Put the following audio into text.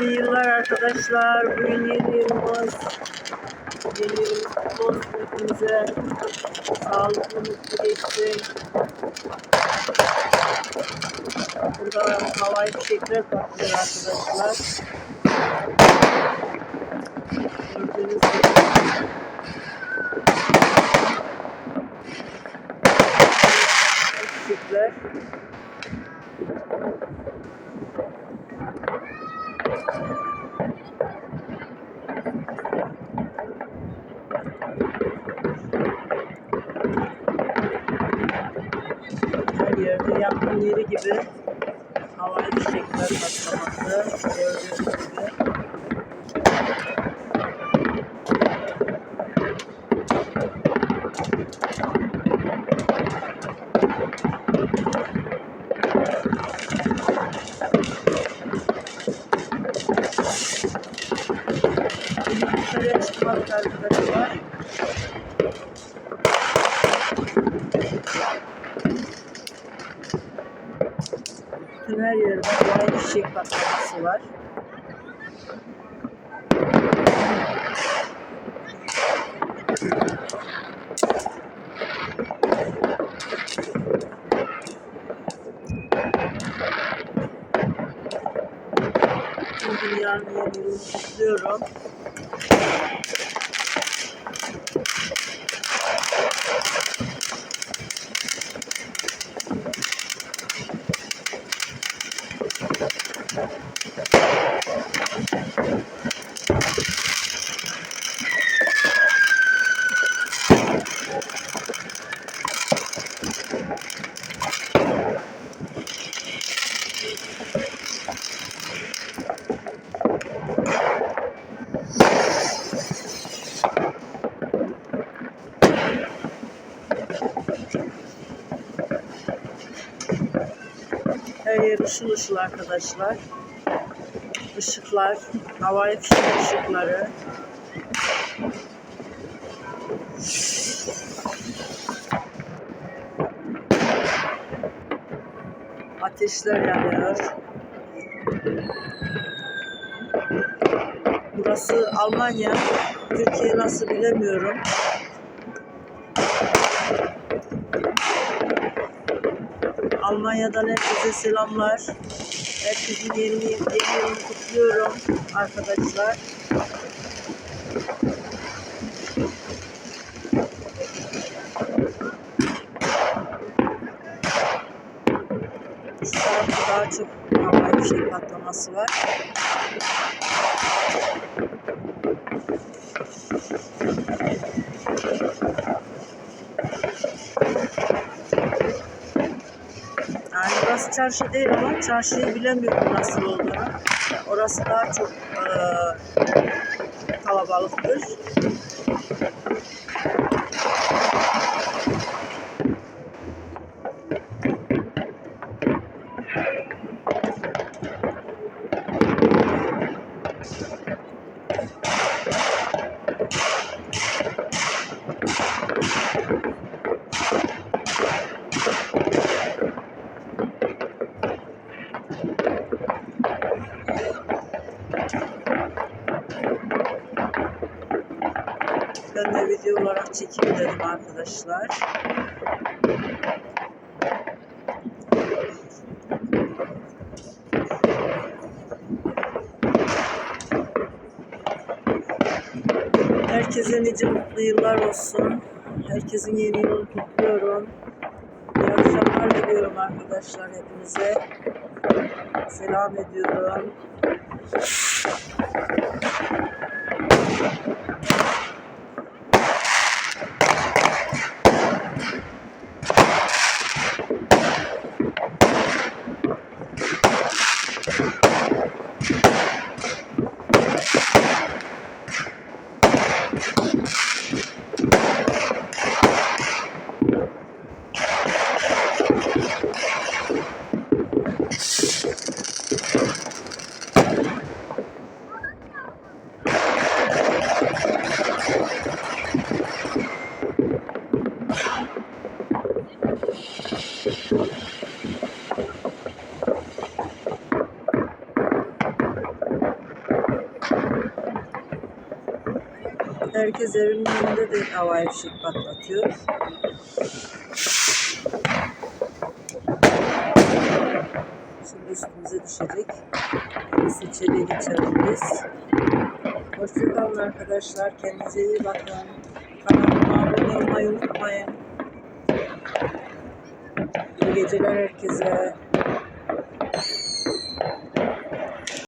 İyi yıllar arkadaşlar. Bugün yeni yılımız. Yeni yılımız kutlu olsun hepimize. Sağlıklı, mutlu geçsin. Burada havai fişekler patlıyor arkadaşlar. Gördüğünüz gibi. Fişekler. Her yerde yakın yeri gibi havai fişekler patlaması gördüğünüz gibi. Şimdi dışarıya çıkmak arkadaşlar. Bütün her yerde havai fişek patlaması var. Tüm dünyanın yeni yılını Her ışıl ışıl arkadaşlar. Işıklar, havai fişek ışıkları. Ateşler yanıyor. Burası Almanya. Türkiye nasıl bilemiyorum. Almanya'dan herkese selamlar. Herkesin yeni, yılını kutluyorum arkadaşlar. Şu tarafta daha çok havai fişek patlaması var. Yani burası çarşı değil ama çarşıyı bilemiyorum nasıl olduğunu. Orası daha çok eee kalabalıktır. Ben de video olarak çekeyim dedim arkadaşlar. Herkese nice mutlu yıllar olsun. Herkesin yeni yılını kutluyorum. İyi akşamlar diliyorum arkadaşlar hepinize. Selam ediyorum. Herkes evinin önünde de havai fişek patlatıyor. Şimdi üstümüze düşecek. Biz içeriye geçelim biz. Hoşçakalın arkadaşlar. Kendinize iyi bakın. Kanalıma abone olmayı unutmayın. İyi geceler herkese.